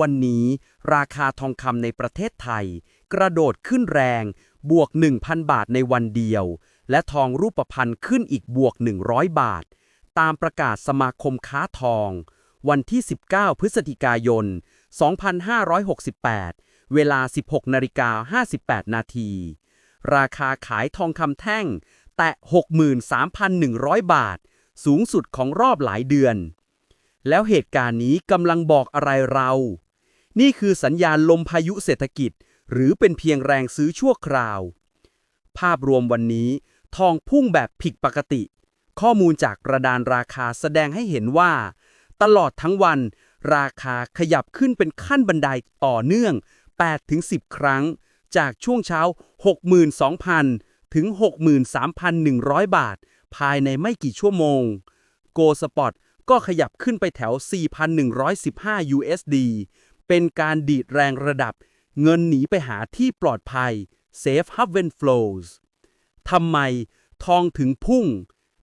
วันนี้ราคาทองคำในประเทศไทย กระโดดขึ้นแรง บวก 1,000 บาทในวันเดียว และทองรูปพรรณขึ้นอีกบวก 100 บาท ตามประกาศสมาคมค้าทอง วันที่ 19 พฤศจิกายน 2568 เวลา 16นาฬิกา58 นาที ราคาขายทองคำแท่ง แตะ 63,100 บาท สูงสุดของรอบหลายเดือนแล้วเหตุการณ์นี้กำลังบอกอะไรเรา นี่คือสัญญาณลมพายุเศรษฐกิจ หรือเป็นเพียงแรงซื้อชั่วคราว ภาพรวมวันนี้ ทองพุ่งแบบผิดปกติ ข้อมูลจากกระดานราคาแสดงให้เห็นว่า ตลอดทั้งวัน ราคาขยับขึ้นเป็นขั้นบันไดต่อเนื่อง 8-10 ครั้ง จากช่วงเช้า 62,000 ถึง 63,100 บาท ภายในไม่กี่ชั่วโมง โกสปอตก็ขยับขึ้นไปแถว 4,115 USD เป็นการดีดแรงระดับ เงินหนีไปหาที่ปลอดภัย Safe Haven Flows ทำไมทองถึงพุ่ง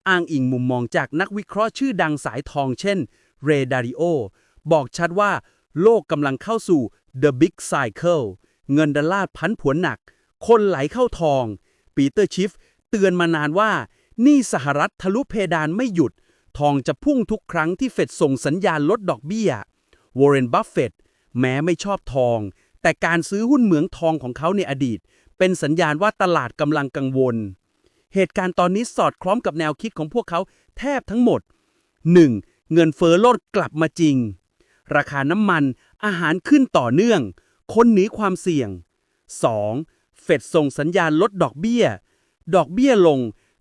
อ้างอิงมุมมองจากนักวิเคราะห์ชื่อดังสายทองเช่น เรดาริโอ บอกชัดว่า โลกกำลังเข้าสู่ The Big Cycle เงินดอลลาร์พันผวนหนัก คนไหลเข้าทอง ปีเตอร์ชิฟ เตือนมานานว่า นี่สหรัฐทะลุเพดานไม่หยุด ทองจะพุ่งทุกครั้งที่เฟดส่งสัญญาณลดดอกเบี้ย วอร์เรน บัฟเฟต แม้ไม่ชอบทอง แต่การซื้อหุ้นเหมืองทองของเขาในอดีต เป็นสัญญาณว่าตลาดกำลังกังวล เหตุการณ์ตอนนี้สอดคล้องกับแนวคิดของพวกเขาแทบทั้งหมด 1. เงินเฟ้อลดกลับมาจริง ราคาน้ำมัน อาหารขึ้นต่อเนื่อง คนหนีความเสี่ยง 2. เฟดส่งสัญญาณลดดอกเบี้ย ดอกเบี้ยลง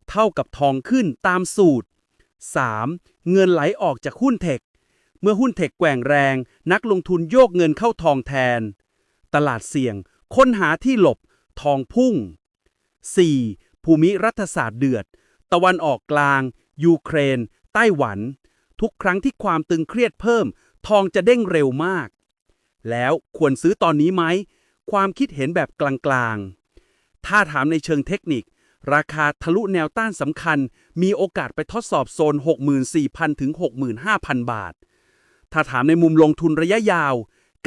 เท่ากับทองขึ้นตามสูตร 3. เงินไหลออกจากหุ้นเทค เมื่อหุ้นเทคแกว่งแรง นักลงทุนโยกเงินเข้าทองแทน ตลาดเสี่ยง ค้นหาที่หลบ ทองพุ่ง 4. ภูมิรัฐศาสตร์เดือด ตะวันออกกลาง ยูเครน ไต้หวัน ทุกครั้งที่ความตึงเครียดเพิ่ม ทองจะเด้งเร็วมาก แล้วควรซื้อตอนนี้ไหม ความคิดเห็นแบบกลางๆ ถ้าถามในเชิงเทคนิค ราคาทะลุแนวต้านสำคัญ มีโอกาสไปทดสอบโซน 64,000 ถึง 65,000 บาท ถ้าถามในมุมลงทุนระยะยาว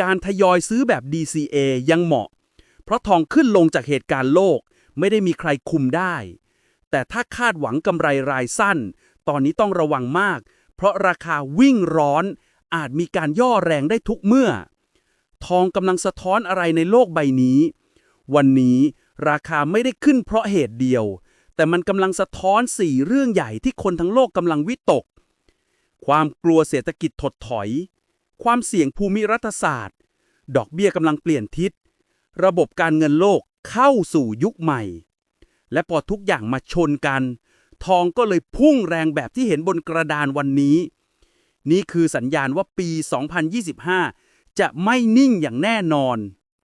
การทยอยซื้อแบบ DCA ยังเหมาะ เพราะทองขึ้นลงจากเหตุการณ์โลก ไม่ได้มีใครคุมได้ แต่ถ้าคาดหวังกำไรรายสั้น ตอนนี้ต้องระวังมาก เพราะราคาวิ่งร้อน อาจมีการย่อแรงได้ทุกเมื่อ ทองกำลังสะท้อนอะไรในโลกใบนี้ วันนี้ราคาไม่ได้ขึ้นเพราะเหตุเดียว แต่มันกำลังสะท้อนสี่เรื่องใหญ่ที่คนทั้งโลกกำลังวิตก ความกลัวเศรษฐกิจถดถอย ความเสี่ยงภูมิรัฐศาสตร์ ดอกเบี้ยกำลังเปลี่ยนทิศ ระบบการเงินโลกเข้าสู่ยุคใหม่ และพอทุกอย่างมาชนกัน ทองก็เลยพุ่งแรงแบบที่เห็นบนกระดานวันนี้ นี่คือสัญญาณว่าปี 2025 จะไม่นิ่งอย่างแน่นอน